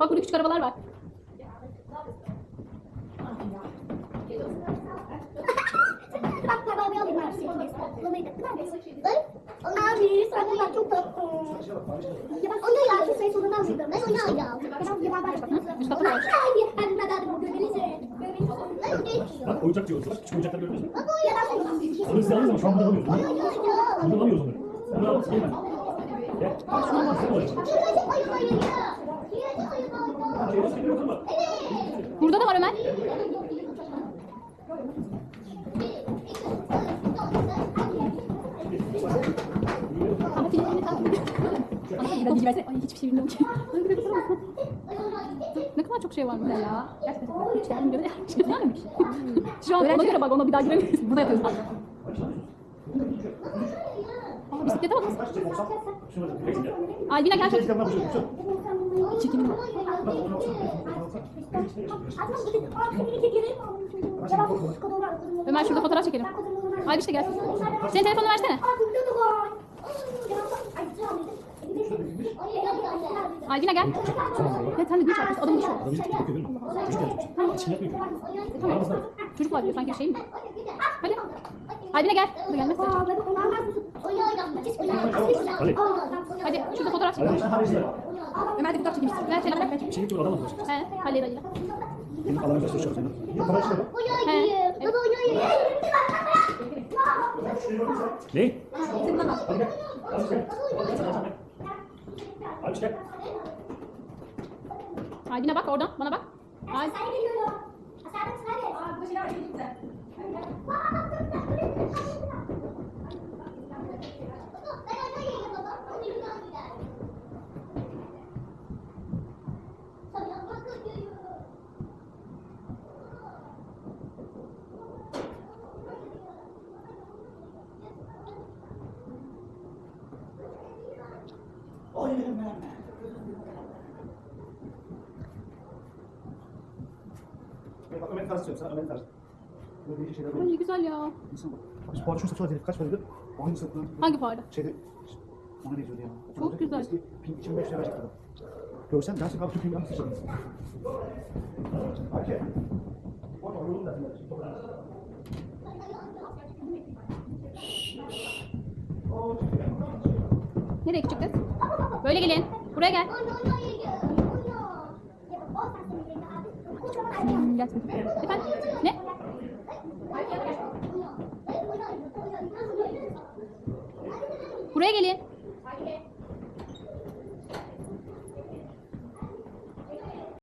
Bak burada küçük arabalar var. Bak ben abi ben sen bunlar çok tatlı. Ya bak onu ya şu sayı sonundan mıydı? Ben onu. Ya ben. Üst katı var. Hayır. Ben ben daha da göbelize. Bak oyuncak diyoruz. Küçük oyuncaklar görüyorsun. Bak o ya ben Onu size alırız ama şu an burada alamıyoruz. Burada alamıyoruz onları. Bunu al. Burada da var Ömer. Ama filmini takip Ama bir versene. Ay hiçbir şey bilmiyorum ki. Ay bir bakar mısın? Ne kadar çok şey var burada ya. Gerçekten. Hiç yani var mı? Şu an ona göre bak ona bir daha giremeyiz. Bunu yapıyoruz. Aa, bisiklete bak. Bekle. Albina gel. Çirkinim var. Ömer şurada fotoğraf çekelim. Ay işte gel. Senin telefonunu versene. Albina gel. Ya sen de işi o. Adamı geldi. Çin yapmıyor. Tamam. Çocuk var diyor sanki bir şey mi? Hadi. Albina gel. Bu da gelmez. Hadi. Hadi şurada fotoğraf Hadi. çekelim. Ömer de fotoğraf çekeyim. Ver telefonu. ver. Şey diyor adam atıyor. He. Halil Ali. Benim alanı gösteriyor seni. Yok para işte. Ne? Hadi gel. Hadi gel. Hadi gel. Albina bak oradan. Bana bak. Al. Bak Ömer Tarzı söylüyorum sana Ömer Tarzı. Böyle değişik şeyler Ay ne güzel ya. İnsan bak. Şu parçanın var dedik. Kaç paraydı? Aynı satılan. Hangi fuarda? Şeyde bana ne diyordu ya? Çok güzel. Eski 2500 lira verecek adam. Görsen dersin abi yanlış seçemezsin. Ayşe. Orada yolun dersin. Nereye küçük kız? Böyle gelin. Buraya gel. Hmm. Efendim? Ne? Buraya gelin.